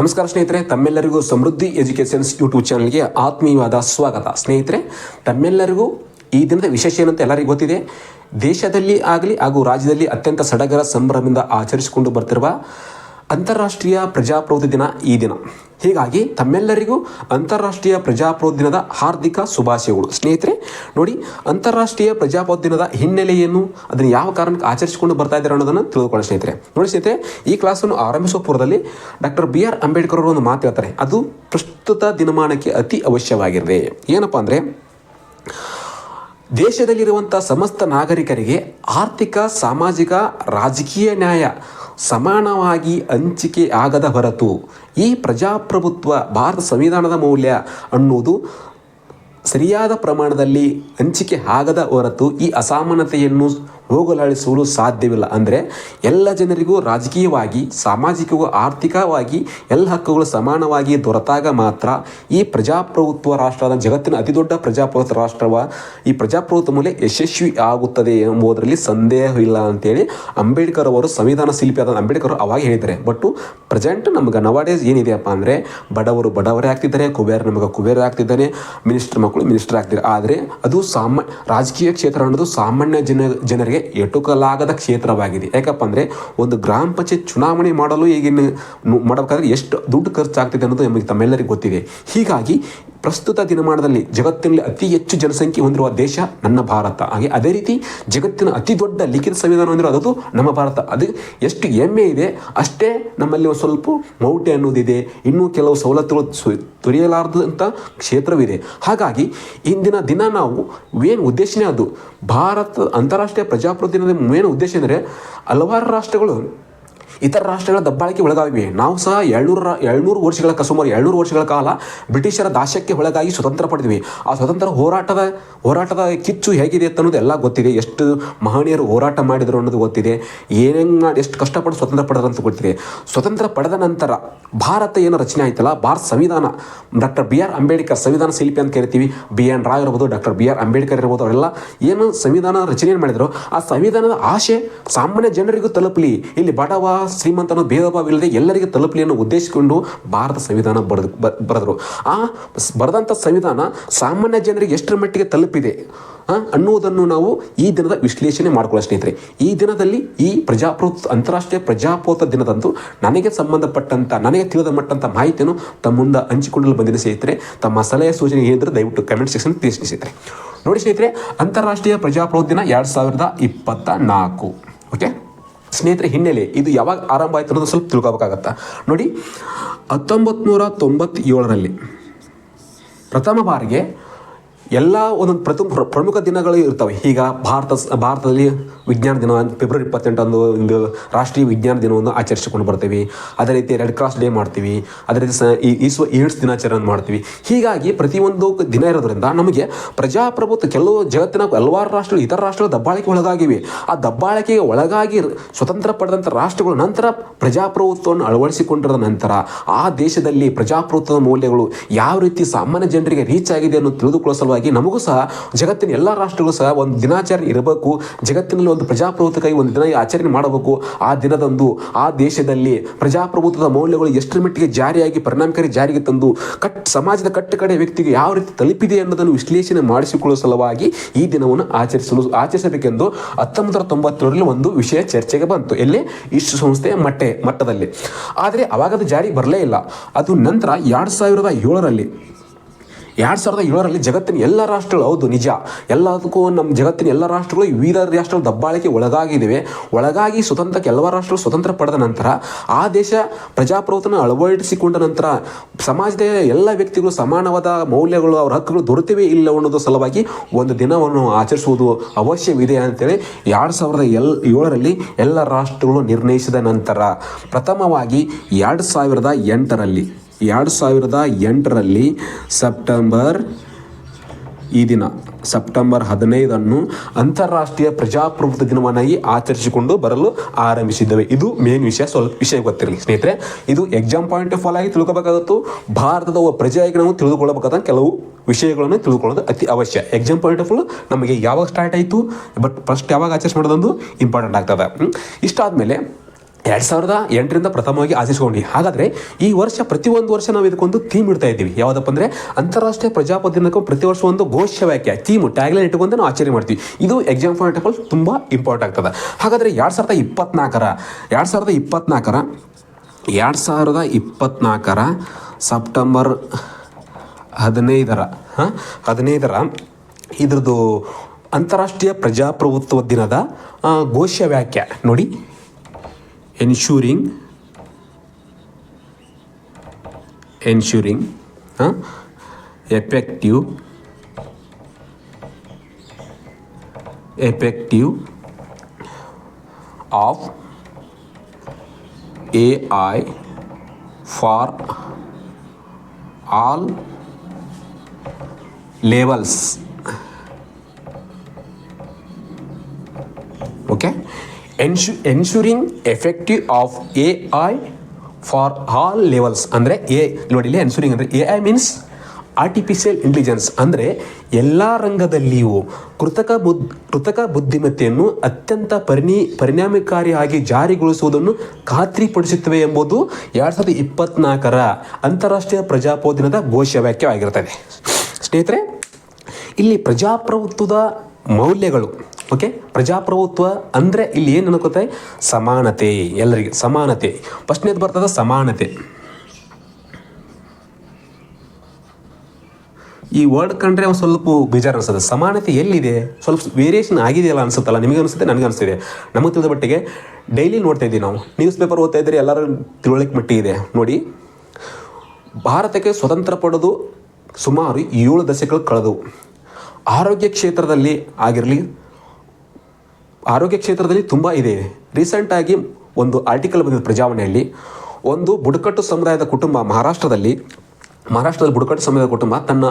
ನಮಸ್ಕಾರ ಸ್ನೇಹಿತರೆ, ತಮ್ಮೆಲ್ಲರಿಗೂ ಸಮೃದ್ಧಿ ಎಜುಕೇಷನ್ಸ್ ಯೂಟ್ಯೂಬ್ ಚಾನಲ್ಗೆ ಆತ್ಮೀಯವಾದ ಸ್ವಾಗತ. ಸ್ನೇಹಿತರೆ, ತಮ್ಮೆಲ್ಲರಿಗೂ ಈ ದಿನದ ವಿಶೇಷ ಏನಂತ ಎಲ್ಲರಿಗೂ ಗೊತ್ತಿದೆ? ದೇಶದಲ್ಲಿ ಆಗಲಿ ಹಾಗೂ ರಾಜ್ಯದಲ್ಲಿ ಅತ್ಯಂತ ಸಡಗರ ಸಂಭ್ರಮದಿಂದ ಆಚರಿಸಿಕೊಂಡು ಬರ್ತಿರುವ ಅಂತಾರಾಷ್ಟ್ರೀಯ ಪ್ರಜಾಪ್ರಭುತ್ವ ದಿನ ಈ ದಿನ. ಹೀಗಾಗಿ ತಮ್ಮೆಲ್ಲರಿಗೂ ಅಂತಾರಾಷ್ಟ್ರೀಯ ಪ್ರಜಾಪ್ರಭುತ್ವ ದಿನದ ಹಾರ್ದಿಕ ಶುಭಾಶಯಗಳು. ಸ್ನೇಹಿತರೆ, ನೋಡಿ, ಅಂತಾರಾಷ್ಟ್ರೀಯ ಪ್ರಜಾಪ್ರಭುತ್ವ ದಿನದ ಹಿನ್ನೆಲೆಯನ್ನು ಅದನ್ನು ಯಾವ ಕಾರಣಕ್ಕೆ ಆಚರಿಸಿಕೊಂಡು ಬರ್ತಾ ಇದ್ದಾರೆ ಅನ್ನೋದನ್ನು ತಿಳಿದುಕೊಳ್ಳಿ ಸ್ನೇಹಿತರೆ. ನೋಡಿ ಸ್ನೇಹಿತರೆ, ಈ ಕ್ಲಾಸನ್ನು ಆರಂಭಿಸುವ ಪೂರ್ವದಲ್ಲಿ ಡಾಕ್ಟರ್ ಬಿ ಆರ್ ಅಂಬೇಡ್ಕರ್ ಅವರು ಒಂದು ಮಾತು ಹೇಳ್ತಾರೆ. ಅದು ಪ್ರಸ್ತುತ ದಿನಮಾನಕ್ಕೆ ಅತಿ ಅವಶ್ಯವಾಗಿದೆ. ಏನಪ್ಪ ಅಂದರೆ ದೇಶದಲ್ಲಿರುವಂಥ ಸಮಸ್ತ ನಾಗರಿಕರಿಗೆ ಆರ್ಥಿಕ, ಸಾಮಾಜಿಕ, ರಾಜಕೀಯ ನ್ಯಾಯ ಸಮಾನವಾಗಿ ಹಂಚಿಕೆ ಆಗದ ಹೊರತು ಈ ಪ್ರಜಾಪ್ರಭುತ್ವ ಭಾರತ ಸಂವಿಧಾನದ ಮೌಲ್ಯ ಅನ್ನುವುದು ಸರಿಯಾದ ಪ್ರಮಾಣದಲ್ಲಿ ಹಂಚಿಕೆ ಆಗದ ಹೊರತು ಈ ಅಸಮಾನತೆಯನ್ನು ಹೋಗಲಾಡಿಸಲು ಸಾಧ್ಯವಿಲ್ಲ. ಅಂದರೆ ಎಲ್ಲ ಜನರಿಗೂ ರಾಜಕೀಯವಾಗಿ, ಸಾಮಾಜಿಕವೂ ಆರ್ಥಿಕವಾಗಿ ಎಲ್ಲ ಹಕ್ಕುಗಳು ಸಮಾನವಾಗಿ ದೊರೆತಾಗ ಮಾತ್ರ ಈ ಪ್ರಜಾಪ್ರಭುತ್ವ ರಾಷ್ಟ್ರದ ಜಗತ್ತಿನ ಅತಿದೊಡ್ಡ ಪ್ರಜಾಪ್ರಭುತ್ವ ರಾಷ್ಟ್ರವ ಈ ಪ್ರಜಾಪ್ರಭುತ್ವ ಮೇಲೆ ಯಶಸ್ವಿ ಆಗುತ್ತದೆ ಎಂಬುದರಲ್ಲಿ ಸಂದೇಹವಿಲ್ಲ ಅಂತೇಳಿ ಅಂಬೇಡ್ಕರ್ ಅವರು ಸಂವಿಧಾನ ಶಿಲ್ಪಿಯಾದ ಅಂಬೇಡ್ಕರ್ ಅವರು ಅವಾಗ ಹೇಳಿದ್ದಾರೆ. ಬಟ್ ಪ್ರೆಸೆಂಟ್ ನಮ್ಗೆ ನವಾಡೇಸ್ ಏನಿದೆಯಪ್ಪ ಅಂದರೆ ಬಡವರು ಬಡವರೇ ಆಗ್ತಿದ್ದಾರೆ, ಕುಬೇರ ನಮಗೆ ಕುಬೇರ ಆಗ್ತಿದ್ದಾನೆ, ಮಿನಿಸ್ಟರ್ ಮಕ್ಕಳು ಮಿನಿಸ್ಟರ್ ಆಗ್ತಿದ್ದಾರೆ. ಆದರೆ ಅದು ಸಾಮಾ, ರಾಜಕೀಯ ಕ್ಷೇತ್ರ ಅನ್ನೋದು ಸಾಮಾನ್ಯ ಜನ, ಜನರಿಗೆ ಎಟುಕಲಾಗದ ಕ್ಷೇತ್ರವಾಗಿದೆ. ಯಾಕಪ್ಪ ಅಂದರೆ ಒಂದು ಗ್ರಾಮ ಪಂಚಾಯತ್ ಚುನಾವಣೆ ಮಾಡಲು ಈಗಿನ ಮಾಡಬೇಕಾದ್ರೆ ಎಷ್ಟು ದುಡ್ಡು ಖರ್ಚಾಗ್ತಿದೆ ಅನ್ನೋದು ನಮಗೆ ತಮ್ಮೆಲ್ಲರಿಗೂ ಗೊತ್ತಿದೆ. ಹೀಗಾಗಿ ಪ್ರಸ್ತುತ ದಿನಮಾನದಲ್ಲಿ ಜಗತ್ತಿನಲ್ಲಿ ಅತಿ ಹೆಚ್ಚು ಜನಸಂಖ್ಯೆ ಹೊಂದಿರುವ ದೇಶ ನನ್ನ ಭಾರತ. ಹಾಗೆ ಅದೇ ರೀತಿ ಜಗತ್ತಿನ ಅತಿ ದೊಡ್ಡ ಲಿಖಿತ ಸಂವಿಧಾನ ಹೊಂದಿರೋ ಅದು ನಮ್ಮ ಭಾರತ. ಅದು ಎಷ್ಟು ಹೆಮ್ಮೆ ಇದೆ, ಅಷ್ಟೇ ನಮ್ಮಲ್ಲಿ ಸ್ವಲ್ಪ ಮೌಟೆ ಅನ್ನೋದಿದೆ. ಇನ್ನೂ ಕೆಲವು ಸವಲತ್ತುಗಳು ತೊರೆಯಲಾರದಂಥ ಕ್ಷೇತ್ರವಿದೆ. ಹಾಗಾಗಿ ಇಂದಿನ ದಿನ ನಾವು ಏನು ಉದ್ದೇಶನೇ ಅದು. ಭಾರತ ಅಂತಾರಾಷ್ಟ್ರೀಯ ಪ್ರಜಾಪ್ರತಿನಿಧಿ ಮೇನ್ ಉದ್ದೇಶ ಅಂದರೆ ಹಲವಾರು ರಾಷ್ಟ್ರಗಳು ಇತರ ರಾಷ್ಟ್ರಗಳ ದಬ್ಬಾಳಿಕೆ ಒಳಗಾಗಿವೆ. ನಾವು ಸಹ ಏಳ್ನೂರ ಏಳ್ನೂರು ವರ್ಷಗಳ ಸುಮಾರು ಏಳ್ನೂರು ವರ್ಷಗಳ ಕಾಲ ಬ್ರಿಟಿಷರ ದಾಸ್ಯಕ್ಕೆ ಒಳಗಾಗಿ ಸ್ವತಂತ್ರ ಪಡೆದ್ವಿ. ಆ ಸ್ವತಂತ್ರ ಹೋರಾಟದ ಹೋರಾಟದ ಕಿಚ್ಚು ಹೇಗಿದೆ ಅಂತ ಅನ್ನೋದು ಎಲ್ಲ ಗೊತ್ತಿದೆ. ಎಷ್ಟು ಮಹನೀಯರು ಹೋರಾಟ ಮಾಡಿದರು ಅನ್ನೋದು ಗೊತ್ತಿದೆ. ಏನೇನು ಮಾಡಿ, ಎಷ್ಟು ಕಷ್ಟಪಟ್ಟು ಸ್ವತಂತ್ರ ಪಡೆದ್ರು ಅಂತ ಗೊತ್ತಿದೆ. ಸ್ವತಂತ್ರ ಪಡೆದ ನಂತರ ಭಾರತ ಏನು ರಚನೆ ಆಯ್ತಲ್ಲ? ಭಾರತ ಸಂವಿಧಾನ, ಡಾಕ್ಟರ್ ಬಿ ಆರ್ ಅಂಬೇಡ್ಕರ್ ಸಂವಿಧಾನ ಶಿಲ್ಪಿ ಅಂತ ಕರಿತೀವಿ ಬಿ ಎನ್ ರಾಯ್ ಇರ್ಬೋದು, ಡಾಕ್ಟರ್ ಬಿ ಆರ್ ಅಂಬೇಡ್ಕರ್ ಇರ್ಬೋದು, ಅವರೆಲ್ಲ ಏನು ಸಂವಿಧಾನ ರಚನೆ ಮಾಡಿದ್ರು. ಆ ಸಂವಿಧಾನದ ಆಶೆ ಸಾಮಾನ್ಯ ಜನರಿಗೂ ತಲುಪಲಿ. ಇಲ್ಲಿ ಬಡವ ಶ್ರೀಮಂತನ ಇಲ್ಲದೆ ಎಲ್ಲರಿಗೂ ತಲುಪಲಿ ಅನ್ನೋ ಭಾರತ ಸಂವಿಧಾನ ಬರೆದು ಬರೆದರು. ಆ ಬರೆದಂಥ ಸಂವಿಧಾನ ಸಾಮಾನ್ಯ ಜನರಿಗೆ ಎಷ್ಟರ ಮಟ್ಟಿಗೆ ತಲುಪಿದೆ? ಅನ್ನುವುದನ್ನು ನಾವು ಈ ದಿನದ ವಿಶ್ಲೇಷಣೆ ಮಾಡ್ಕೊಳ್ಳೋ ಸ್ನೇಹಿತರೆ. ಈ ದಿನದಲ್ಲಿ ಈ ಪ್ರಜಾಪ್ರಭುತ್ವ, ಅಂತಾರಾಷ್ಟ್ರೀಯ ಪ್ರಜಾಪ್ರಭುತ್ವ ದಿನದಂದು ನನಗೆ ಸಂಬಂಧಪಟ್ಟಂಥ ನನಗೆ ತಿಳಿದ ಮಟ್ಟಂಥ ಮಾಹಿತಿಯನ್ನು ತಮ್ಮ ಮುಂದೆ ಹಂಚಿಕೊಳ್ಳಲು ಬಂದಿದೆ ಸ್ನೇಹಿತರೆ. ತಮ್ಮ ಸಲಹೆ ಸೂಚನೆ ಏನಿದ್ರೆ ದಯವಿಟ್ಟು ಕಮೆಂಟ್ ಸೆಕ್ಷನ್ ತಿಳಿಸಿ ನೋಡಿ ಸ್ನೇಹಿತರೆ, ಅಂತಾರಾಷ್ಟ್ರೀಯ ಪ್ರಜಾಪ್ರಭುತ್ವ ದಿನ ಎರಡು ಸಾವಿರದ ಇಪ್ಪತ್ತ ನಾಲ್ಕು ಓಕೆ ಸ್ನೇಹಿತರೆ, ಹಿನ್ನೆಲೆ ಇದು ಯಾವಾಗ ಆರಂಭ ಆಯ್ತು ಅನ್ನೋದು ಸ್ವಲ್ಪ ತಿಳ್ಕೊಬೇಕಾಗತ್ತೆ ನೋಡಿ ಹತ್ತೊಂಬತ್ತು ನೂರ ತೊಂಬತ್ತೇಳರಲ್ಲಿ ಪ್ರಥಮ ಬಾರಿಗೆ ಎಲ್ಲ ಒಂದೊಂದು ಪ್ರಮುಖ ದಿನಗಳು ಇರ್ತವೆ. ಈಗ ಭಾರತ, ಭಾರತದಲ್ಲಿ ವಿಜ್ಞಾನ ದಿನ, ಫೆಬ್ರವರಿ ಇಪ್ಪತ್ತೆಂಟಂದು ಒಂದು ರಾಷ್ಟ್ರೀಯ ವಿಜ್ಞಾನ ದಿನವನ್ನು ಆಚರಿಸಿಕೊಂಡು ಬರ್ತೀವಿ. ಅದೇ ರೀತಿ ರೆಡ್ ಕ್ರಾಸ್ ಡೇ ಮಾಡ್ತೀವಿ. ಅದೇ ರೀತಿ ಸ, ಈ ಈಸ್ವ, ಏಡ್ಸ್ ದಿನಾಚರಣೆ ಮಾಡ್ತೀವಿ. ಹೀಗಾಗಿ ಪ್ರತಿಯೊಂದು ದಿನ ಇರೋದ್ರಿಂದ ನಮಗೆ ಪ್ರಜಾಪ್ರಭುತ್ವ ಕೆಲವು ಜಗತ್ತಿನ ಹಲವಾರು ರಾಷ್ಟ್ರಗಳು, ಇತರ ರಾಷ್ಟ್ರಗಳು ದಬ್ಬಾಳಿಕೆ ಒಳಗಾಗಿವೆ. ಆ ದಬ್ಬಾಳಿಕೆಗೆ ಒಳಗಾಗಿ ಸ್ವತಂತ್ರ ಪಡೆದಂಥ ರಾಷ್ಟ್ರಗಳು ನಂತರ ಪ್ರಜಾಪ್ರಭುತ್ವವನ್ನು ಅಳವಡಿಸಿಕೊಂಡಿರದ ನಂತರ ಆ ದೇಶದಲ್ಲಿ ಪ್ರಜಾಪ್ರಭುತ್ವದ ಮೌಲ್ಯಗಳು ಯಾವ ರೀತಿ ಸಾಮಾನ್ಯ ಜನರಿಗೆ ರೀಚ್ ಆಗಿದೆ ಅನ್ನೋದು ತಿಳಿದುಕೊಳ್ಳೋ ಸಲುವಾಗಿ ನಮಗೂ ಸಹ ಜಗತ್ತಿನ ಎಲ್ಲ ರಾಷ್ಟ್ರಗಳು ಸಹ ಒಂದು ದಿನಾಚರಣೆ ಇರಬೇಕು. ಜಗತ್ತಿನಲ್ಲಿ ಒಂದು ಪ್ರಜಾಪ್ರಭುತ್ವಕ್ಕಾಗಿ ಒಂದು ದಿನ ಆಚರಣೆ ಮಾಡಬೇಕು. ಆ ದಿನದಂದು ಆ ದೇಶದಲ್ಲಿ ಪ್ರಜಾಪ್ರಭುತ್ವದ ಮೌಲ್ಯಗಳು ಎಷ್ಟರ ಮಟ್ಟಿಗೆ ಜಾರಿಯಾಗಿ, ಪರಿಣಾಮಕಾರಿ ಜಾರಿಗೆ ತಂದು ಕಟ್, ಸಮಾಜದ ಕಟ್ಟಕಡೆ ವ್ಯಕ್ತಿಗೆ ಯಾವ ರೀತಿ ತಲುಪಿದೆ ಅನ್ನೋದನ್ನು ವಿಶ್ಲೇಷಣೆ ಮಾಡಿಸಿಕೊಳ್ಳುವ ಸಲುವಾಗಿ ಈ ದಿನವನ್ನು ಆಚರಿಸಲು, ಆಚರಿಸಬೇಕೆಂದು ಹತ್ತೊಂಬತ್ತು ತೊಂಬತ್ತರಲ್ಲಿ ಒಂದು ವಿಷಯ ಚರ್ಚೆಗೆ ಬಂತು. ಎಲ್ಲಿ? ಸಂಸ್ಥೆಯ ಮಟ್ಟೆ, ಮಟ್ಟದಲ್ಲಿ. ಆದರೆ ಅವಾಗದು ಜಾರಿಗೆ ಬರಲೇ ಇಲ್ಲ. ಅದು ನಂತರ ಎರಡು ಸಾವಿರದ ಏಳರಲ್ಲಿ ಎರಡು ಸಾವಿರದ ಏಳರಲ್ಲಿ ಜಗತ್ತಿನ ಎಲ್ಲ ರಾಷ್ಟ್ರಗಳು, ಹೌದು ನಿಜ, ಎಲ್ಲದಕ್ಕೂ ನಮ್ಮ ಜಗತ್ತಿನ ಎಲ್ಲ ರಾಷ್ಟ್ರಗಳು ವಿವಿಧ ರಾಷ್ಟ್ರಗಳು ದಬ್ಬಾಳಿಕೆ ಒಳಗಾಗಿದ್ದಾವೆ ಒಳಗಾಗಿ ಸ್ವತಂತ್ರ ಕೆಲವು ರಾಷ್ಟ್ರಗಳು ಸ್ವತಂತ್ರ ಪಡೆದ ನಂತರ, ಆ ದೇಶ ಪ್ರಜಾಪ್ರಭುತ್ವನ ಅಳವಡಿಸಿಕೊಂಡ ನಂತರ ಸಮಾಜದ ಎಲ್ಲ ವ್ಯಕ್ತಿಗಳು ಸಮಾನವಾದ ಮೌಲ್ಯಗಳು, ಅವರ ಹಕ್ಕುಗಳು ದೊರೆತಿವೆ ಇಲ್ಲ ಅನ್ನೋದು ಸಲುವಾಗಿ ಒಂದು ದಿನವನ್ನು ಆಚರಿಸುವುದು ಅವಶ್ಯವಿದೆ ಅಂತೇಳಿ ಎರಡು ಸಾವಿರದ ಎಲ್, ಏಳರಲ್ಲಿ ಎಲ್ಲ ರಾಷ್ಟ್ರಗಳು ನಿರ್ಣಯಿಸಿದ ನಂತರ, ಪ್ರಥಮವಾಗಿ ಎರಡು ಸಾವಿರದ ಎಂಟರಲ್ಲಿ. ಎರಡು ಸಾವಿರದ ಎಂಟರಲ್ಲಿ ಸೆಪ್ಟೆಂಬರ್ ಈ ದಿನ, ಸೆಪ್ಟೆಂಬರ್ ಹದಿನೈದನ್ನು ಅಂತಾರಾಷ್ಟ್ರೀಯ ಪ್ರಜಾಪ್ರಭುತ್ವ ದಿನವನ್ನಾಗಿ ಆಚರಿಸಿಕೊಂಡು ಬರಲು ಆರಂಭಿಸಿದ್ದೇವೆ. ಇದು ಮೇನ್ ವಿಷಯ. ಸ್ವಲ್ಪ ವಿಷಯ ಗೊತ್ತಿರಲಿ ಸ್ನೇಹಿತರೆ, ಇದು ಎಕ್ಸಾಮ್ ಪಾಯಿಂಟ್ ಆಫ್ ಆಗಿ ತಿಳ್ಕೊಬೇಕಾಗುತ್ತೆ. ಭಾರತದ ಒಬ್ಬ ಪ್ರಜೆಯಾಗಿ ನಾವು ತಿಳಿದುಕೊಳ್ಳಬೇಕಾದ ಕೆಲವು ವಿಷಯಗಳನ್ನು ತಿಳ್ಕೊಳ್ಳೋದು ಅತಿ ಅವಶ್ಯ. ಎಕ್ಸಾಮ್ ಪಾಯಿಂಟ್ ಆಫ್ ನಮಗೆ ಯಾವಾಗ ಸ್ಟಾರ್ಟ್ ಆಯಿತು? ಬಟ್ ಫಸ್ಟ್ ಯಾವಾಗ ಆಚರಿಸಿ ಮಾಡೋದೊಂದು ಇಂಪಾರ್ಟೆಂಟ್ ಆಗ್ತದೆ. ಇಷ್ಟಾದ ಇಷ್ಟಾದಮೇಲೆ ಎರಡು ಸಾವಿರದ ಎಂಟರಿಂದ ಪ್ರಥಮವಾಗಿ ಆಚರಿಸಿಕೊಂಡು ಹಾಗಾದ್ರೆ ಈ ವರ್ಷ ಪ್ರತಿ ಒಂದು ವರ್ಷ ನಾವು ಇದಕ್ಕೊಂದು ಥೀಮ್ ಇಡ್ತಾ ಇದ್ದೀವಿ. ಯಾವುದಪ್ಪ ಅಂದರೆ ಅಂತಾರಾಷ್ಟ್ರೀಯ ಪ್ರಜಾಪತಿ ದಿನಕ್ಕೂ ಪ್ರತಿ ವರ್ಷ ಒಂದು ಘೋಷ ವಾಕ್ಯ ಥೀಮ್ ಟ್ಯಾಗ್ಲೈನ್ ಇಟ್ಕೊಂಡು ನಾವು ಆಚರಣೆ ಮಾಡ್ತೀವಿ. ಇದು ಎಕ್ಸಾಮ್ ಪಾಯಿಂಟ್ ಆಫ್ ತುಂಬ ಇಂಪಾರ್ಟೆಂಟ್ ಆಗ್ತದೆ. ಹಾಗಾದ್ರೆ ಎರಡು ಸಾವಿರದ ಇಪ್ಪತ್ನಾಲ್ಕರ, ಎರಡು ಸಾವಿರದ ಇಪ್ಪತ್ನಾಲ್ಕರ, ಎರಡು ಸಾವಿರದ ಇಪ್ಪತ್ನಾಲ್ಕರ ಸೆಪ್ಟೆಂಬರ್ ಹದಿನೈದರ ಹದಿನೈದರ ಇದ್ರದ್ದು ಅಂತಾರಾಷ್ಟ್ರೀಯ ಪ್ರಜಾಪ್ರಭುತ್ವ ದಿನದ ಘೋಷ ವಾಕ್ಯ ನೋಡಿ ensuring ensuring uh, effective effective of AI for all levels. Ensuring effective of A I for all levels ಅಂದರೆ ಎ ನೋಡಿ ಇಲ್ಲಿ ಎನ್ಶೂರಿಂಗ್ ಅಂದರೆ A I means artificial intelligence ಅಂದರೆ ಎಲ್ಲ ರಂಗದಲ್ಲಿಯೂ ಕೃತಕ ಬುದ್, ಕೃತಕ ಬುದ್ಧಿಮತ್ತೆಯನ್ನು ಅತ್ಯಂತ ಪರಿಣಿ, ಪರಿಣಾಮಕಾರಿಯಾಗಿ ಜಾರಿಗೊಳಿಸುವುದನ್ನು ಖಾತ್ರಿಪಡಿಸುತ್ತವೆ ಎಂಬುದು ಎರಡು ಸಾವಿರದ ಇಪ್ಪತ್ನಾಲ್ಕರ ಅಂತಾರಾಷ್ಟ್ರೀಯ ಪ್ರಜಾಪ್ರಭು ದಿನದ ಘೋಷವಾಕ್ಯವಾಗಿರುತ್ತದೆ. ಸ್ನೇಹಿತರೆ, ಇಲ್ಲಿ ಪ್ರಜಾಪ್ರಭುತ್ವದ ಮೌಲ್ಯಗಳು ಓಕೆ ಪ್ರಜಾಪ್ರಭುತ್ವ ಅಂದರೆ ಇಲ್ಲಿ ಏನು ಅನ್ಕೋತೆ? ಸಮಾನತೆ. ಎಲ್ಲರಿಗೆ ಸಮಾನತೆ. ಫಸ್ಟ್ನೇದು ಬರ್ತದೆ ಸಮಾನತೆ. ಈ ವರ್ಡ್ ಕಂಡ್ರೆ ಒಂದು ಸ್ವಲ್ಪ ಬೇಜಾರು ಅನಿಸುತ್ತೆ. ಸಮಾನತೆ ಎಲ್ಲಿದೆ? ಸ್ವಲ್ಪ ವೇರಿಯೇಷನ್ ಆಗಿದೆಯಲ್ಲ ಅನ್ಸುತ್ತಲ್ಲ? ನಿಮಗೆ ಅನಿಸುತ್ತೆ? ನನಗೆ ಅನಿಸ್ತಿದೆ. ನಮಗೆ ತಿಳಿದ ಮಟ್ಟಿಗೆ ಡೈಲಿ ನೋಡ್ತಾ ಇದ್ದೀವಿ ನಾವು. ನ್ಯೂಸ್ ಪೇಪರ್ ಓದ್ತಾ ಇದ್ದರೆ ಎಲ್ಲರೂ ತಿಳುವಳಿಕೆ ಮಟ್ಟಿ ಇದೆ. ನೋಡಿ. ಭಾರತಕ್ಕೆ ಸ್ವತಂತ್ರ ಪಡೆದು ಸುಮಾರು ಏಳು ದಶಕಗಳು ಕಳೆದವು. ಆರೋಗ್ಯ ಕ್ಷೇತ್ರದಲ್ಲಿ ಆಗಿರಲಿ ಆರೋಗ್ಯ ಕ್ಷೇತ್ರದಲ್ಲಿ ತುಂಬ ಇದೆ. ರೀಸೆಂಟಾಗಿ ಒಂದು ಆರ್ಟಿಕಲ್ ಬಂದಿದೆ ಪ್ರಜಾವಣೆಯಲ್ಲಿ. ಒಂದು ಬುಡಕಟ್ಟು ಸಮುದಾಯದ ಕುಟುಂಬ ಮಹಾರಾಷ್ಟ್ರದಲ್ಲಿ ಮಹಾರಾಷ್ಟ್ರದಲ್ಲಿ ಬುಡಕಟ್ಟು ಸಮುದಾಯದ ಕುಟುಂಬ ತನ್ನ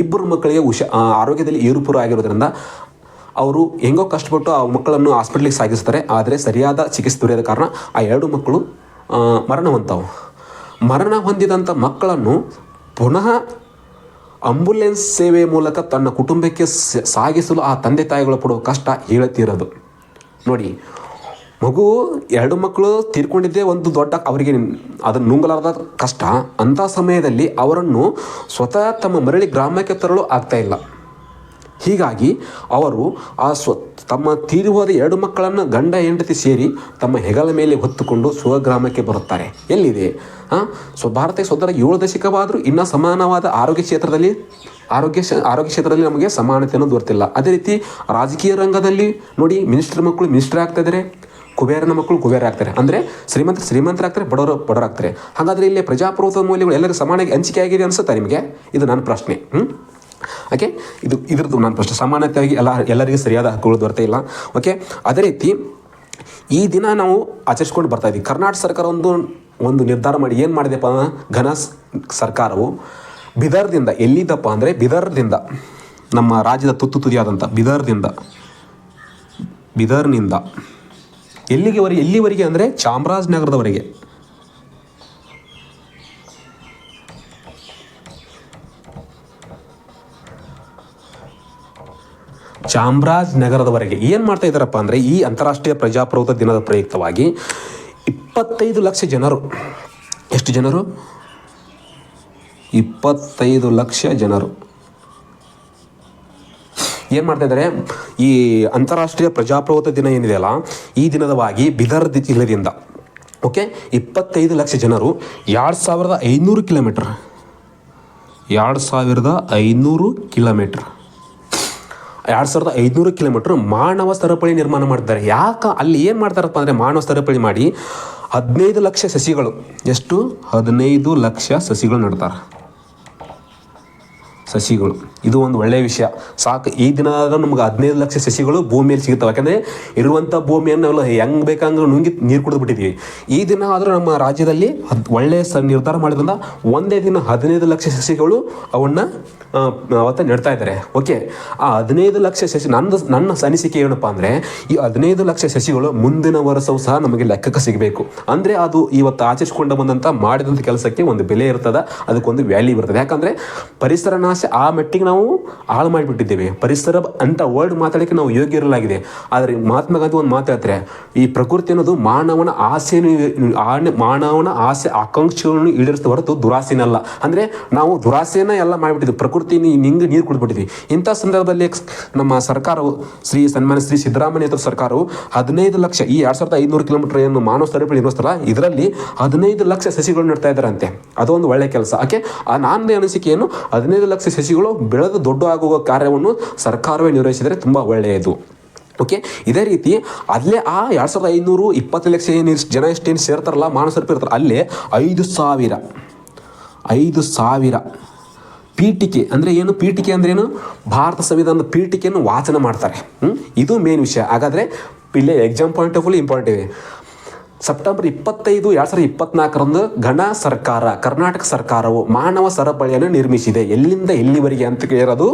ಇಬ್ಬರು ಮಕ್ಕಳಿಗೆ ಹುಷ ಆರೋಗ್ಯದಲ್ಲಿ ಏರುಪುರು ಆಗಿರೋದ್ರಿಂದ ಅವರು ಹೆಂಗೋ ಕಷ್ಟಪಟ್ಟು ಆ ಮಕ್ಕಳನ್ನು ಹಾಸ್ಪಿಟ್ಲಿಗೆ ಸಾಗಿಸ್ತಾರೆ. ಆದರೆ ಸರಿಯಾದ ಚಿಕಿತ್ಸೆ ದೊರೆಯದ ಕಾರಣ ಆ ಎರಡು ಮಕ್ಕಳು ಮರಣ ಹೊಂದವು ಮರಣ ಹೊಂದಿದಂಥ ಮಕ್ಕಳನ್ನು ಪುನಃ ಆಂಬುಲೆನ್ಸ್ ಸೇವೆ ಮೂಲಕ ತನ್ನ ಕುಟುಂಬಕ್ಕೆ ಸಾಗಿಸಲು ಆ ತಂದೆ ತಾಯಿಗಳು ಪಡುವ ಕಷ್ಟ ಹೇಳುತ್ತಿರೋದು ನೋಡಿ, ಮಗು ಎರಡು ಮಕ್ಕಳು ತೀರ್ಕೊಂಡಿದ್ದೇ ಒಂದು ದೊಡ್ಡ ಅವರಿಗೆ ಅದನ್ನು ನುಂಗಲಾರದ ಕಷ್ಟ. ಅಂಥ ಸಮಯದಲ್ಲಿ ಅವರನ್ನು ಸ್ವತಃ ತಮ್ಮ ಮರಳಿ ಗ್ರಾಮಕ್ಕೆ ತರಲು ಆಗ್ತಾ ಇಲ್ಲ. ಹೀಗಾಗಿ ಅವರು ಆ ಸ್ವ ತಮ್ಮ ತೀರುವಾದ ಎರಡು ಮಕ್ಕಳನ್ನು ಗಂಡ ಹೆಂಡತಿ ಸೇರಿ ತಮ್ಮ ಹೆಗಲ ಮೇಲೆ ಹೊತ್ತುಕೊಂಡು ಸ್ವಗ್ರಾಮಕ್ಕೆ ಬರುತ್ತಾರೆ. ಎಲ್ಲಿದೆ? ಹಾಂ ಸೊ ಭಾರತಕ್ಕೆ ಸೋದರ ಏಳು ದಶಕವಾದರೂ ಇನ್ನೂ ಸಮಾನವಾದ ಆರೋಗ್ಯ ಕ್ಷೇತ್ರದಲ್ಲಿ, ಆರೋಗ್ಯ ಆರೋಗ್ಯ ಕ್ಷೇತ್ರದಲ್ಲಿ ನಮಗೆ ಸಮಾನತೆ ಅನ್ನೋದು ಬರ್ತಿಲ್ಲ ಅದೇ ರೀತಿ ರಾಜಕೀಯ ರಂಗದಲ್ಲಿ ನೋಡಿ, ಮಿನಿಸ್ಟರ್ ಮಕ್ಕಳು ಮಿನಿಸ್ಟರ್ ಆಗ್ತಾ ಇದ್ದಾರೆ ಕುಬೇರನ ಮಕ್ಕಳು ಕುಬೇರ ಆಗ್ತಾರೆ. ಅಂದರೆ ಶ್ರೀಮಂತ ಶ್ರೀಮಂತರಾಗ್ತಾರೆ, ಬಡವರು ಬಡವರಾಗ್ತಾರೆ. ಹಾಗಾದರೆ ಇಲ್ಲಿ ಪ್ರಜಾಪ್ರಭುತ್ವ ಮೌಲ್ಯಗಳು ಎಲ್ಲರಿಗೂ ಸಮಾನಾಗಿ ಹಂಚಿಕೆ ಆಗಿದೆ ಅನಿಸುತ್ತಾ ನಿಮಗೆ? ಇದು ನನ್ನ ಪ್ರಶ್ನೆ. ಹ್ಞೂ ಓಕೆ ಇದು ಇದ್ರದ್ದು ನನ್ನ ಪ್ರಶ್ನೆ ಸಮಾನತೆಯಾಗಿ ಎಲ್ಲ, ಎಲ್ಲರಿಗೂ ಸರಿಯಾದ ಹಕ್ಕುಗಳು ದೊರೆತಾ ಇಲ್ಲ. ಓಕೆ ಅದೇ ರೀತಿ ಈ ದಿನ ನಾವು ಆಚರಿಸ್ಕೊಂಡು ಬರ್ತಾ ಇದ್ದೀವಿ ಕರ್ನಾಟಕ ಸರ್ಕಾರ ಒಂದು ಒಂದು ನಿರ್ಧಾರ ಮಾಡಿ ಏನು ಮಾಡಿದೆಪ್ಪ ಘನ ಸರ್ಕಾರವು ಬಿದರ್ದಿಂದ ಎಲ್ಲಿದ್ದಪ್ಪ ಅಂದರೆ, ಬಿದರ್ದಿಂದ ನಮ್ಮ ರಾಜ್ಯದ ತುತ್ತು ತುದಿಯಾದಂಥ ಬಿದರ್ದಿಂದ, ಬಿದರ್ನಿಂದ ಎಲ್ಲಿಗೆವರೆಗೆ ಎಲ್ಲಿವರೆಗೆ ಅಂದರೆ ಚಾಮರಾಜನಗರದವರೆಗೆ. ಚಾಮರಾಜನಗರದವರೆಗೆ ಏನು ಮಾಡ್ತಾ ಇದ್ದಾರಪ್ಪ ಅಂದರೆ ಈ ಅಂತಾರಾಷ್ಟ್ರೀಯ ಪ್ರಜಾಪ್ರಭುತ್ವ ದಿನದ ಪ್ರಯುಕ್ತವಾಗಿ ಇಪ್ಪತ್ತೈದು ಲಕ್ಷ ಜನರು, ಎಷ್ಟು ಜನರು? ಇಪ್ಪತ್ತೈದು ಲಕ್ಷ ಜನರು. ಏನು ಮಾಡ್ತಾ ಇದ್ದಾರೆ? ಈ ಅಂತಾರಾಷ್ಟ್ರೀಯ ಪ್ರಜಾಪ್ರಭುತ್ವ ದಿನ ಏನಿದೆಯಲ್ಲ ಈ ದಿನದವಾಗಿ ಬಿದರ್ ಜಿಲ್ಲೆಯಿಂದ, ಓಕೆ? ಇಪ್ಪತ್ತೈದು ಲಕ್ಷ ಜನರು ಎರಡು ಸಾವಿರದ ಐನೂರು ಕಿಲೋಮೀಟ್ರ್. ಎರಡು ಸಾವಿರದ ಐನೂರು ಕಿಲೋಮೀಟ್ರ್. ಎರಡು ಸಾವಿರದ ಐದುನೂರು ಕಿಲೋಮೀಟ್ರ್ ಮಾನವ ಸರಪಳಿ ನಿರ್ಮಾಣ ಮಾಡ್ತಾರೆ. ಯಾಕೆ ಅಲ್ಲಿ ಏನು ಮಾಡ್ತಾರಪ್ಪ ಅಂದರೆ ಮಾನವ ಸರಪಳಿ ಮಾಡಿ ಹದಿನೈದು ಲಕ್ಷ ಸಸಿಗಳು. ಎಷ್ಟು? ಹದಿನೈದು ಲಕ್ಷ ಸಸಿಗಳು ನೆಡ್ತಾರೆ. ಸಸಿಗಳು. ಇದು ಒಂದು ಒಳ್ಳೆಯ ವಿಷಯ. ಸಾಕು, ಈ ದಿನ ನಮ್ಗೆ ಹದಿನೈದು ಲಕ್ಷ ಸಸಿಗಳು ಭೂಮಿಯಲ್ಲಿ ಸಿಗುತ್ತವೆ. ಯಾಕಂದರೆ ಇರುವಂಥ ಭೂಮಿಯನ್ನು ಎಲ್ಲ ಹೆಂಗೆ ಬೇಕಂದ್ರೆ ನುಂಗಿ ನೀರು ಕುಡಿದು ಈ ದಿನ ಆದರೂ ನಮ್ಮ ರಾಜ್ಯದಲ್ಲಿ ಹದ್ ಒಳ್ಳೆಯ ನಿರ್ಧಾರ ಮಾಡಿದ್ರಿಂದ ಒಂದೇ ದಿನ ಹದಿನೈದು ಲಕ್ಷ ಸಸಿಗಳು ಅವನ್ನ ಅವತ್ತ ನೆಡ್ತಾ ಇದ್ದಾರೆ. ಓಕೆ, ಆ ಹದಿನೈದು ಲಕ್ಷ ಸಸಿ ನನ್ನ ನನ್ನ ಅನಿಸಿಕೆ ಏನಪ್ಪ ಅಂದರೆ, ಈ ಹದಿನೈದು ಲಕ್ಷ ಸಸಿಗಳು ಮುಂದಿನ ವರ್ಷವೂ ಸಹ ನಮಗೆ ಲೆಕ್ಕಕ್ಕೆ ಸಿಗಬೇಕು. ಅಂದರೆ ಅದು ಇವತ್ತು ಆಚರಿಸ್ಕೊಂಡು ಬಂದಂಥ ಮಾಡಿದಂಥ ಕೆಲಸಕ್ಕೆ ಒಂದು ಬೆಲೆ ಇರ್ತದೆ, ಅದಕ್ಕೊಂದು ವ್ಯಾಲ್ಯೂ ಬರ್ತದೆ ಯಾಕಂದರೆ ಪರಿಸರ ನಾಶ ಆ ಮಟ್ಟಿಗೆ ನಾವು ಹಾಳು ಮಾಡಿಬಿಟ್ಟಿದ್ದೇವೆ. ಪರಿಸರ ಅಂತ ವರ್ಡ್ ಮಾತಾಡೋಕ್ಕೆ ನಾವು ಯೋಗ್ಯ ಇರಲಾಗಿದೆ ಆದರೆ ಮಹಾತ್ಮ ಗಾಂಧಿ ಒಂದು ಮಾತಾಡ್ತಾರೆ ಈ ಪ್ರಕೃತಿ ಅನ್ನೋದು ಮಾನವನ ಆಸೆಯನ್ನು ಮಾನವನ ಆಸೆ ಆಕಾಂಕ್ಷೆಗಳನ್ನು ಈಡೇರಿಸಿದ ಹೊರತು ದುರಾಸೆನಲ್ಲ ಅಂದರೆ ನಾವು ದುರಾಸೆನ ಎಲ್ಲ ಮಾಡಿಬಿಟ್ಟಿದ್ವಿ. ಪ್ರಕೃತಿ ನಿಂಗೆ ನೀರು ಕುಡಿದ್ಬಿಟ್ಟಿದ್ವಿ. ಇಂಥ ಸಂದರ್ಭದಲ್ಲಿ ನಮ್ಮ ಸರ್ಕಾರವು, ಶ್ರೀ ಸನ್ಮಾನ್ಯ ಶ್ರೀ ಸಿದ್ದರಾಮಯ್ಯ ನೇತೃತ್ವದ ಸರ್ಕಾರವು ಹದಿನೈದು ಲಕ್ಷ, ಈ ಎರಡು ಸಾವಿರದ ಐದುನೂರು ಕಿಲೋಮೀಟರ್ ಏನು ಮಾನವ ಸರಪಳಿ ನಿರ್ವಹಿಸ್ತಲ್ಲ ಇದರಲ್ಲಿ ಹದಿನೈದು ಲಕ್ಷ ಸಸಿಗಳು ನೆಡ್ತಾ ಇದ್ದಾರಂತೆ. ಅದೊಂದು ಒಳ್ಳೆ ಕೆಲಸ. ಓಕೆ ಆ ನನ್ನ ಅನಿಸಿಕೆ ಏನು ಹದಿನೈದು ಲಕ್ಷ ಸಸಿಗಳು ಬೆಳೆದು ದೊಡ್ಡ ಆಗುವ ಕಾರ್ಯವನ್ನು ಸರ್ಕಾರವೇ ನಿರ್ವಹಿಸಿದರೆ ತುಂಬ ಒಳ್ಳೆಯದು. ಓಕೆ ಇದೇ ರೀತಿ ಅಲ್ಲೇ ಆ ಎರಡು ಸಾವಿರದ ಐನೂರು ಇಪ್ಪತ್ತು ಲಕ್ಷ ಏನು ಜನ ಎಷ್ಟೇನು ಸೇರ್ತಾರಲ್ಲ, ಮಾನಸರು ಇರ್ತಾರೆ. ಅಲ್ಲೇ ಐದು ಸಾವಿರ ಐದು ಸಾವಿರ ಪೀಠಿಕೆ ಅಂದರೆ ಏನು? ಪೀಠಿಕೆ ಅಂದ್ರೆ ಏನು? ಭಾರತ ಸಂವಿಧಾನದ ಪೀಠಿಕೆಯನ್ನು ವಾಚನ ಮಾಡ್ತಾರೆ? ಇದು ಮೇನ್ ವಿಷಯ. ಹಾಗಾದರೆ, ಇಲ್ಲೇ exam point of view important ಇದೆ ಸೆಪ್ಟೆಂಬರ್ ಇಪ್ಪತ್ತೈದು, ಎರಡು ಸಾವಿರದ ಇಪ್ಪತ್ನಾಲ್ಕರಂದು ಘನ ಸರ್ಕಾರ, ಕರ್ನಾಟಕ ಸರ್ಕಾರವು ಮಾನವ ಸರಪಳಿಯನ್ನು ನಿರ್ಮಿಸಿದೆ. ಎಲ್ಲಿಂದ ಎಲ್ಲಿವರೆಗೆ ಅಂತ ಕೇಳಿರೋದು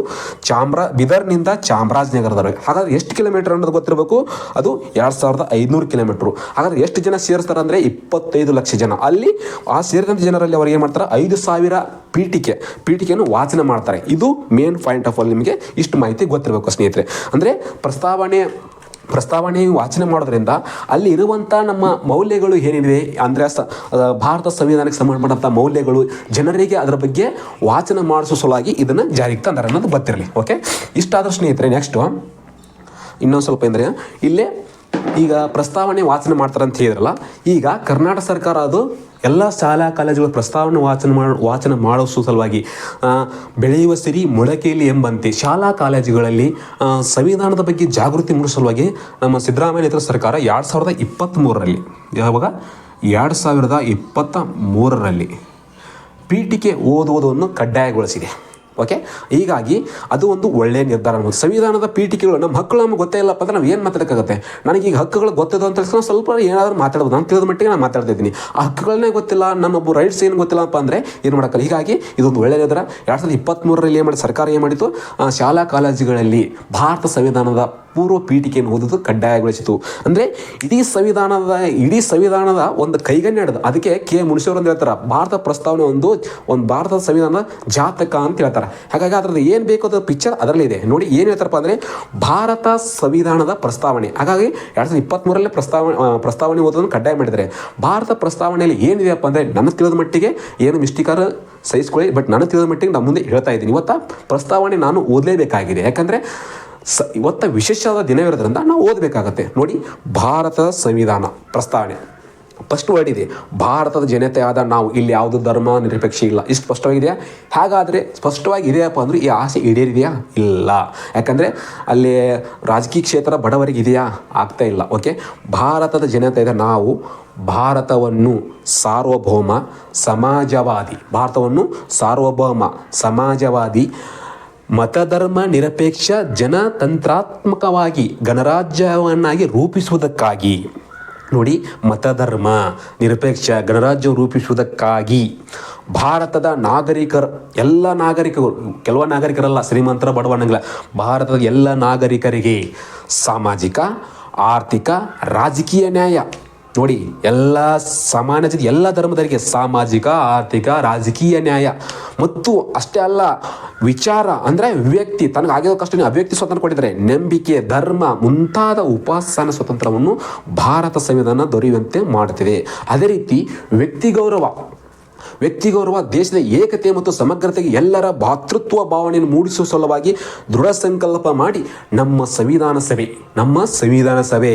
ಚಾಮ್ರಾ, ಬಿದರ್ನಿಂದ ಚಾಮರಾಜನಗರದವರೆಗೆ ಹಾಗಾದ್ರೆ ಎಷ್ಟು ಕಿಲೋಮೀಟರ್ ಅನ್ನೋದು ಗೊತ್ತಿರಬೇಕು? ಅದು ಎರಡು ಸಾವಿರದ ಐದುನೂರು ಕಿಲೋಮೀಟ್ರು. ಹಾಗಾದ್ರೆ ಎಷ್ಟು ಜನ ಸೇರಿಸ್ತಾರೆ ಅಂದರೆ ಇಪ್ಪತ್ತೈದು ಲಕ್ಷ ಜನ. ಅಲ್ಲಿ ಆ ಸೇರಿದಂಥ ಜನರಲ್ಲಿ ಅವ್ರು ಏನು ಮಾಡ್ತಾರೆ? ಐದು ಸಾವಿರ ಪೀಠಿಕೆ, ಪೀಠಿಕೆಯನ್ನು ವಾಚನ ಮಾಡ್ತಾರೆ. ಇದು ಮೇನ್ ಪಾಯಿಂಟ್ ಆಫ್ ಆಲ್ ನಿಮಗೆ ಇಷ್ಟು ಮಾಹಿತಿ ಗೊತ್ತಿರಬೇಕು ಸ್ನೇಹಿತರೆ. ಅಂದರೆ ಪ್ರಸ್ತಾವನೆ ಪ್ರಸ್ತಾವನೆ ವಾಚನೆ ಮಾಡೋದ್ರಿಂದ ಅಲ್ಲಿ ಇರುವಂಥ ನಮ್ಮ ಮೌಲ್ಯಗಳು ಏನಿದೆ, ಅಂದರೆ ಸ ಭಾರತ ಸಂವಿಧಾನಕ್ಕೆ ಸಂಬಂಧಪಟ್ಟಂಥ ಮೌಲ್ಯಗಳು ಜನರಿಗೆ ಅದರ ಬಗ್ಗೆ ವಾಚನ ಮಾಡಿಸೋ ಸಲುವಾಗಿ ಇದನ್ನು ಜಾರಿಗೆ ತಂದರೆ ಅನ್ನೋದು ಗೊತ್ತಿರಲಿ ಓಕೆ ಇಷ್ಟಾದರೂ ಸ್ನೇಹಿತರೆ ನೆಕ್ಸ್ಟು ಇನ್ನೊಂದು ಸ್ವಲ್ಪ ಅಂದರೆ ಇಲ್ಲೇ ಈಗ ಪ್ರಸ್ತಾವನೆ ವಾಚನ ಮಾಡ್ತಾರೆ ಅಂತ ಹೇಳಿದ್ರಲ್ಲ, ಈಗ ಕರ್ನಾಟಕ ಸರ್ಕಾರ ಅದು ಎಲ್ಲ ಶಾಲಾ ಕಾಲೇಜುಗಳ ಪ್ರಸ್ತಾವನೆ ವಾಚನ ಮಾಡ, ವಾಚನ ಮಾಡೋ ಸಲುವಾಗಿ ಬೆಳೆಯುವ ಸಿರಿ ಮೊಳಕೆಯಲ್ಲಿ ಎಂಬಂತೆ ಶಾಲಾ ಕಾಲೇಜುಗಳಲ್ಲಿ ಸಂವಿಧಾನದ ಬಗ್ಗೆ ಜಾಗೃತಿ ಮೂಡಿಸೋ ಸಲುವಾಗಿ ನಮ್ಮ ಸಿದ್ದರಾಮಯ್ಯ ನೇತೃತ್ವ ಸರ್ಕಾರ ಎರಡು ಸಾವಿರದ ಇಪ್ಪತ್ತ್ಮೂರರಲ್ಲಿ ಯಾವಾಗ? ಎರಡು ಸಾವಿರದ ಇಪ್ಪತ್ತ ಮೂರರಲ್ಲಿ ಪೀಠಿಕೆ ಓದುವುದನ್ನು ಕಡ್ಡಾಯಗೊಳಿಸಿದೆ. ಓಕೆ ಹೀಗಾಗಿ ಅದು ಒಂದು ಒಳ್ಳೆಯ ನಿರ್ಧಾರ ಅನ್ನೋದು ಸಂವಿಧಾನದ ಪೀಠಿಕೆಗಳು ನಮ್ಮ ಹಕ್ಕುಗಳು ನಮ್ಗೆ ಗೊತ್ತೇ ಇಲ್ಲಪ್ಪ ಅಂದ್ರೆ ನಾವು ಏನು ಮಾತಾಡೋಕ್ಕಾಗುತ್ತೆ? ನನಗೆ ಈಗ ಹಕ್ಕುಗಳು ಗೊತ್ತದ ಅಂತ ಸ್ವಲ್ಪ ಏನಾದರೂ ಮಾತಾಡ್ಬೋದು. ಅಂತ ತಿಳಿದ ಮಟ್ಟಿಗೆ ನಾನು ಮಾತಾಡ್ತಾ ಇದ್ದೀನಿ. ಆ ಹಕ್ಕುಗಳನ್ನೇ ಗೊತ್ತಿಲ್ಲ ನನ್ನೊಬ್ಬ ರೈಟ್ಸ್ ಏನು ಗೊತ್ತಿಲ್ಲಪ್ಪ ಅಂದರೆ ಏನು ಮಾಡೋಕ್ಕಲ್ಲ. ಹೀಗಾಗಿ ಇದೊಂದು ಒಳ್ಳೆಯ ನಿರ್ಧಾರ. ಎರಡು ಸಾವಿರದ ಇಪ್ಪತ್ತ್ಮೂರರಲ್ಲಿ ಏನು ಮಾಡಿ ಸರ್ಕಾರ ಏನು ಮಾಡಿತು ಶಾಲಾ ಕಾಲೇಜುಗಳಲ್ಲಿ ಭಾರತ ಸಂವಿಧಾನದ ಪೂರ್ವ ಪೀಠಿಕೆಯನ್ನು ಓದೋದು ಕಡ್ಡಾಯಗೊಳಿಸಿತು. ಅಂದರೆ ಇಡೀ ಸಂವಿಧಾನದ ಇಡೀ ಸಂವಿಧಾನದ ಒಂದು ಕೈಗನ್ನೆ ಹಿಡಿದು ಅದಕ್ಕೆ ಕೆ ಮುನಿಷವರು ಅಂತ ಹೇಳ್ತಾರೆ. ಭಾರತ ಪ್ರಸ್ತಾವನೆ ಒಂದು ಒಂದು ಭಾರತದ ಸಂವಿಧಾನದ ಜಾತಕ ಅಂತ ಹೇಳ್ತಾರೆ. ಹಾಗಾಗಿ ಅದರದ್ದು ಏನು ಬೇಕು ಅದು ಪಿಕ್ಚರ್ ಅದರಲ್ಲಿ ಇದೆ. ನೋಡಿ ಏನು ಹೇಳ್ತಾರಪ್ಪ ಅಂದರೆ ಭಾರತ ಸಂವಿಧಾನದ ಪ್ರಸ್ತಾವನೆ. ಹಾಗಾಗಿ ಎರಡು ಸಾವಿರದ ಇಪ್ಪತ್ತ್ಮೂರಲ್ಲೇ ಪ್ರಸ್ತಾವನೆ ಪ್ರಸ್ತಾವನೆ ಓದೋದನ್ನು ಕಡ್ಡಾಯ ಮಾಡಿದರೆ ಭಾರತ ಪ್ರಸ್ತಾವನೆಯಲ್ಲಿ ಏನಿದೆಯಪ್ಪ ಅಂದರೆ ನನ್ನ ತಿಳಿದ ಮಟ್ಟಿಗೆ ಏನು ಮಿಸ್ಟಿಕಾರ ಸಹಿಸ್ಕೊಳ್ಳಿ ಬಟ್ ನಾನು ತಿಳಿದ ಮಟ್ಟಿಗೆ ನಾನು ಮುಂದೆ ಹೇಳ್ತಾ ಇದ್ದೀನಿ. ಇವತ್ತ ಪ್ರಸ್ತಾವನೆ ನಾನು ಓದಲೇಬೇಕಾಗಿದೆ. ಯಾಕಂದರೆ ಸ, ಇವತ್ತ ವಿಶೇಷವಾದ ದಿನವಿರೋದ್ರಿಂದ ನಾವು ಓದಬೇಕಾಗತ್ತೆ. ನೋಡಿ, ಭಾರತದ ಸಂವಿಧಾನ, ಪ್ರಸ್ತಾವನೆ. ಫಸ್ಟ್ ವರ್ಡ್ ಇದೆ, ಭಾರತದ ಜನತೆ ಆದ ನಾವು ಇಲ್ಲಿ ಯಾವುದು ಧರ್ಮ ನಿರಪೇಕ್ಷೆ ಇಲ್ಲ. ಇಷ್ಟು ಸ್ಪಷ್ಟವಾಗಿದೆಯಾ? ಹಾಗಾದರೆ ಸ್ಪಷ್ಟವಾಗಿ ಇದೆಯಪ್ಪ ಅಂದರೆ ಈ ಆಸೆ ಈಡೇರಿದೆಯಾ? ಇಲ್ಲ. ಯಾಕಂದರೆ ಅಲ್ಲಿ ರಾಜಕೀಯ ಕ್ಷೇತ್ರ ಬಡವರಿಗೆ ಇದೆಯಾ? ಆಗ್ತಾ ಇಲ್ಲ. ಓಕೆ ಭಾರತದ ಜನತೆ ಇದೆ ನಾವು ಭಾರತವನ್ನು ಸಾರ್ವಭೌಮ, ಸಮಾಜವಾದಿ. ಭಾರತವನ್ನು ಸಾರ್ವಭೌಮ, ಸಮಾಜವಾದಿ ಮತಧರ್ಮ ನಿರಪೇಕ್ಷ ಜನತಂತ್ರಾತ್ಮಕವಾಗಿ ಗಣರಾಜ್ಯವನ್ನಾಗಿ ರೂಪಿಸುವುದಕ್ಕಾಗಿ. ನೋಡಿ, ಮತಧರ್ಮ ನಿರಪೇಕ್ಷ ಗಣರಾಜ್ಯ ರೂಪಿಸುವುದಕ್ಕಾಗಿ. ಭಾರತದ ನಾಗರಿಕರ, ಎಲ್ಲ ನಾಗರಿಕರು, ಕೆಲವ ನಾಗರಿಕರಲ್ಲ, ಶ್ರೀಮಂತರ ಬಡವಣಂಗಿಲ್ಲ ಭಾರತದ ಎಲ್ಲ ನಾಗರಿಕರಿಗೆ ಸಾಮಾಜಿಕ, ಆರ್ಥಿಕ, ರಾಜಕೀಯ ನ್ಯಾಯ ನೋಡಿ, ಎಲ್ಲ ಸಮಾನ ಜೊತೆ, ಎಲ್ಲ ಧರ್ಮದವರಿಗೆ ಸಾಮಾಜಿಕ, ಆರ್ಥಿಕ, ರಾಜಕೀಯ ನ್ಯಾಯ ಮತ್ತು ಅಷ್ಟೇ ಅಲ್ಲ, ವಿಚಾರ ಅಂದರೆ ವ್ಯಕ್ತಿ ತನಗೆ ಆಗಿರೋ ಕಷ್ಟ ಅವ್ಯಕ್ತಿ ಸ್ವಾತಂತ್ರ್ಯ ಕೊಟ್ಟಿದ್ದಾರೆ. ನಂಬಿಕೆ, ಧರ್ಮ ಮುಂತಾದ ಉಪಾಸನ ಸ್ವಾತಂತ್ರ್ಯವನ್ನು ಭಾರತ ಸಂವಿಧಾನ ದೊರೆಯುವಂತೆ ಮಾಡುತ್ತಿದೆ. ಅದೇ ರೀತಿ ವ್ಯಕ್ತಿ ಗೌರವ ವ್ಯಕ್ತಿ ಗೌರವ ದೇಶದ ಏಕತೆ ಮತ್ತು ಸಮಗ್ರತೆಗೆ ಎಲ್ಲರ ಭಾತೃತ್ವ ಭಾವನೆಯನ್ನು ಮೂಡಿಸುವ ಸಲುವಾಗಿ ದೃಢ ಸಂಕಲ್ಪ ಮಾಡಿ ನಮ್ಮ ಸಂವಿಧಾನ ಸಭೆ, ನಮ್ಮ ಸಂವಿಧಾನ ಸಭೆ.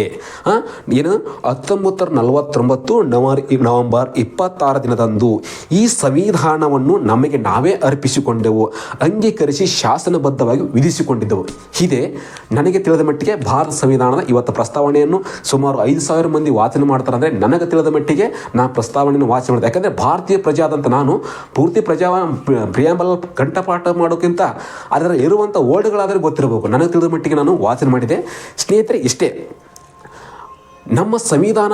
ಏನು? ಹತ್ತೊಂಬತ್ತರ ನಲವತ್ತೊಂಬತ್ತು ನವಂಬರ್ ನವೆಂಬರ್ ಇಪ್ಪತ್ತಾರು ದಿನದಂದು ಈ ಸಂವಿಧಾನವನ್ನು ನಮಗೆ ನಾವೇ ಅರ್ಪಿಸಿಕೊಂಡೆವು, ಅಂಗೀಕರಿಸಿ ಶಾಸನಬದ್ಧವಾಗಿ ವಿಧಿಸಿಕೊಂಡಿದ್ದೆವು. ಇದೆ ನನಗೆ ತಿಳಿದ ಮಟ್ಟಿಗೆ ಭಾರತ ಸಂವಿಧಾನದ ಇವತ್ತು ಪ್ರಸ್ತಾವನೆಯನ್ನು ಸುಮಾರು ಐದು ಸಾವಿರ ಮಂದಿ ವಾಚನ ಮಾಡ್ತಾರೆ ಅಂದರೆ ನನಗೆ ತಿಳಿದ ಮಟ್ಟಿಗೆ ನಾ ಪ್ರಸ್ತಾವನೆಯನ್ನು ವಾಚನೆ ಮಾಡಿದೆ. ಯಾಕಂದರೆ ಭಾರತೀಯ ಪ್ರಜಾದಂತ ನಾನು ಪೂರ್ತಿ ಪ್ರಜಾ ಪ್ರಿಯಾಂಬಲ್ ಕಂಠಪಾಠ ಮಾಡೋಕ್ಕಿಂತ ಅದರ ಇರುವಂಥ ವರ್ಡ್ಗಳಾದರೆ ಗೊತ್ತಿರಬೇಕು. ನನಗೆ ತಿಳಿದ ಮಟ್ಟಿಗೆ ನಾನು ವಾಚನ ಮಾಡಿದೆ. ಸ್ನೇಹಿತರೆ, ಇಷ್ಟೇ. ನಮ್ಮ ಸಂವಿಧಾನ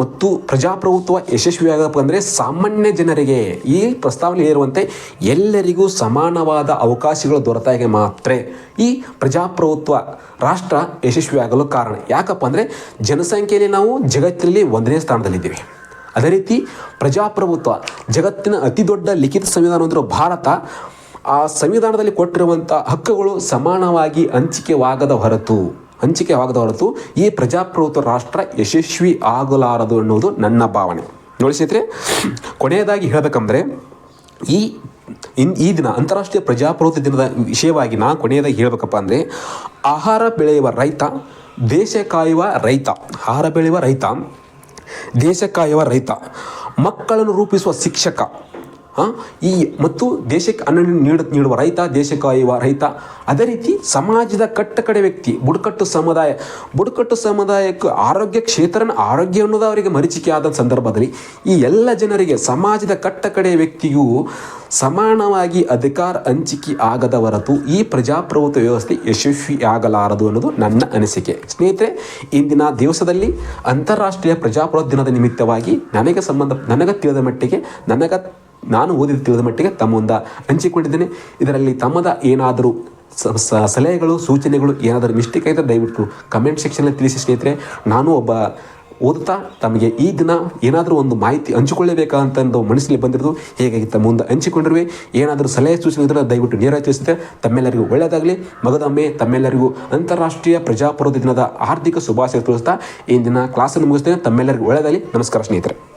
ಮತ್ತು ಪ್ರಜಾಪ್ರಭುತ್ವ ಯಶಸ್ವಿಯಾಗಪ್ಪ ಅಂದರೆ ಸಾಮಾನ್ಯ ಜನರಿಗೆ ಈ ಪ್ರಸ್ತಾವನೆ ಇರುವಂತೆ ಎಲ್ಲರಿಗೂ ಸಮಾನವಾದ ಅವಕಾಶಗಳು ದೊರೆತಾಗೆ ಮಾತ್ರ ಈ ಪ್ರಜಾಪ್ರಭುತ್ವ ರಾಷ್ಟ್ರ ಯಶಸ್ವಿಯಾಗಲು ಕಾರಣ. ಯಾಕಪ್ಪ ಅಂದರೆ ಜನಸಂಖ್ಯೆಯಲ್ಲಿ ನಾವು ಜಗತ್ತಿನಲ್ಲಿ ಒಂದನೇ ಸ್ಥಾನದಲ್ಲಿದ್ದೀವಿ. ಅದೇ ರೀತಿ ಪ್ರಜಾಪ್ರಭುತ್ವ, ಜಗತ್ತಿನ ಅತಿ ದೊಡ್ಡ ಲಿಖಿತ ಸಂವಿಧಾನ ಅಂದ್ರೆ ಭಾರತ, ಆ ಸಂವಿಧಾನದಲ್ಲಿ ಕೊಟ್ಟಿರುವಂಥ ಹಕ್ಕುಗಳು ಸಮಾನವಾಗಿ ಹಂಚಿಕೆವಾಗದ ಹೊರತು ಹಂಚಿಕೆವಾಗದ ಹೊರತು ಈ ಪ್ರಜಾಪ್ರಭುತ್ವ ರಾಷ್ಟ್ರ ಯಶಸ್ವಿ ಆಗಲಾರದು ಅನ್ನೋದು ನನ್ನ ಭಾವನೆ. ನೋಡಿ ಸ್ನೇಹಿತರೆ, ಕೊನೆಯದಾಗಿ ಹೇಳಬೇಕಂದ್ರೆ, ಈ, ಇನ್, ಈ ದಿನ ಅಂತಾರಾಷ್ಟ್ರೀಯ ಪ್ರಜಾಪ್ರಭುತ್ವ ದಿನದ ವಿಷಯವಾಗಿ ನಾ ಕೊನೆಯದಾಗಿ ಹೇಳಬೇಕಪ್ಪ ಅಂದರೆ, ಆಹಾರ ಬೆಳೆಯುವ ರೈತ, ದೇಶ ಕಾಯುವ ರೈತ, ಆಹಾರ ಬೆಳೆಯುವ ರೈತ ದೇಶ ಕಾಯುವ ರೈತ. ಮಕ್ಕಳನ್ನು ರೂಪಿಸುವ ಶಿಕ್ಷಕ. ಈ ಮತ್ತು ದೇಶಕ್ಕೆ ಅನ್ನ ನೀಡ, ನೀಡುವ ರೈತ ದೇಶ ಕಾಯುವ ರೈತ. ಅದೇ ರೀತಿ ಸಮಾಜದ ಕಟ್ಟ ಕಡೆ ವ್ಯಕ್ತಿ, ಬುಡಕಟ್ಟು ಸಮುದಾಯ. ಬುಡಕಟ್ಟು ಸಮುದಾಯಕ್ಕೆ ಆರೋಗ್ಯ ಕ್ಷೇತ್ರನ ಆರೋಗ್ಯ ಅನ್ನೋದು ಅವರಿಗೆ ಮರೀಚಿಕೆ ಆದ ಸಂದರ್ಭದಲ್ಲಿ ಈ ಎಲ್ಲ ಜನರಿಗೆ ಸಮಾಜದ ಕಟ್ಟ ಕಡೆ ವ್ಯಕ್ತಿಯು ಸಮಾನವಾಗಿ ಅಧಿಕಾರ ಹಂಚಿಕೆ ಆಗದ ಹೊರತು ಈ ಪ್ರಜಾಪ್ರಭುತ್ವ ವ್ಯವಸ್ಥೆ ಯಶಸ್ವಿಯಾಗಲಾರದು ಅನ್ನೋದು ನನ್ನ ಅನಿಸಿಕೆ. ಸ್ನೇಹಿತರೆ, ಇಂದಿನ ದಿವಸದಲ್ಲಿ ಅಂತಾರಾಷ್ಟ್ರೀಯ ಪ್ರಜಾಪ್ರಭುತ್ವ ದಿನದ ನಿಮಿತ್ತವಾಗಿ ನನಗೆ ಸಂಬಂಧ, ನನಗೆ ತಿಳಿದ ಮಟ್ಟಿಗೆ ನನಗೆ ನಾನು ಓದಿದ ತಿಳಿದ ಮಟ್ಟಿಗೆ ತಮ್ಮ ಮುಂದೆ ಹಂಚಿಕೊಂಡಿದ್ದೇನೆ. ಇದರಲ್ಲಿ ತಮ್ಮದ ಏನಾದರೂ ಸಲಹೆಗಳು, ಸೂಚನೆಗಳು ಏನಾದರೂ ಮಿಸ್ಟೇಕ್ ಆಯಿತು? ದಯವಿಟ್ಟು ಕಮೆಂಟ್ ಸೆಕ್ಷನಲ್ಲಿ ತಿಳಿಸಿ ಸ್ನೇಹಿತರೆ. ನಾನು ಒಬ್ಬ ಓದುತ್ತಾ ತಮಗೆ ಈ ದಿನ ಏನಾದರೂ ಒಂದು ಮಾಹಿತಿ ಹಂಚಿಕೊಳ್ಳಬೇಕಂತ ಒಂದು ಮನಸ್ಸಲ್ಲಿ ಬಂದಿರೋದು ಹೇಗಾಗಿ ತಮ್ಮ ಮುಂದೆ ಹಂಚಿಕೊಂಡಿರುವೆ. ಏನಾದರೂ ಸಲಹೆ, ಸೂಚನೆ ಇದ್ದರೆ ದಯವಿಟ್ಟು ನೇರ ತಿಳಿಸುತ್ತೆ ತಮ್ಮೆಲ್ಲರಿಗೂ ಒಳ್ಳೆಯದಾಗಲಿ. ಮಗದೊಮ್ಮೆ ತಮ್ಮೆಲ್ಲರಿಗೂ ಅಂತಾರಾಷ್ಟ್ರೀಯ ಪ್ರಜಾಪ್ರಭುತ್ವ ದಿನದ ಆರ್ಥಿಕ ಶುಭಾಶಯ ತಿಳಿಸ್ತಾ ಈ ದಿನ ಕ್ಲಾಸನ್ನು ಮುಗಿಸ್ತೇನೆ. ತಮ್ಮೆಲ್ಲರಿಗೂ ಒಳ್ಳೆಯದಾಗಲಿ. ನಮಸ್ಕಾರ ಸ್ನೇಹಿತರೆ.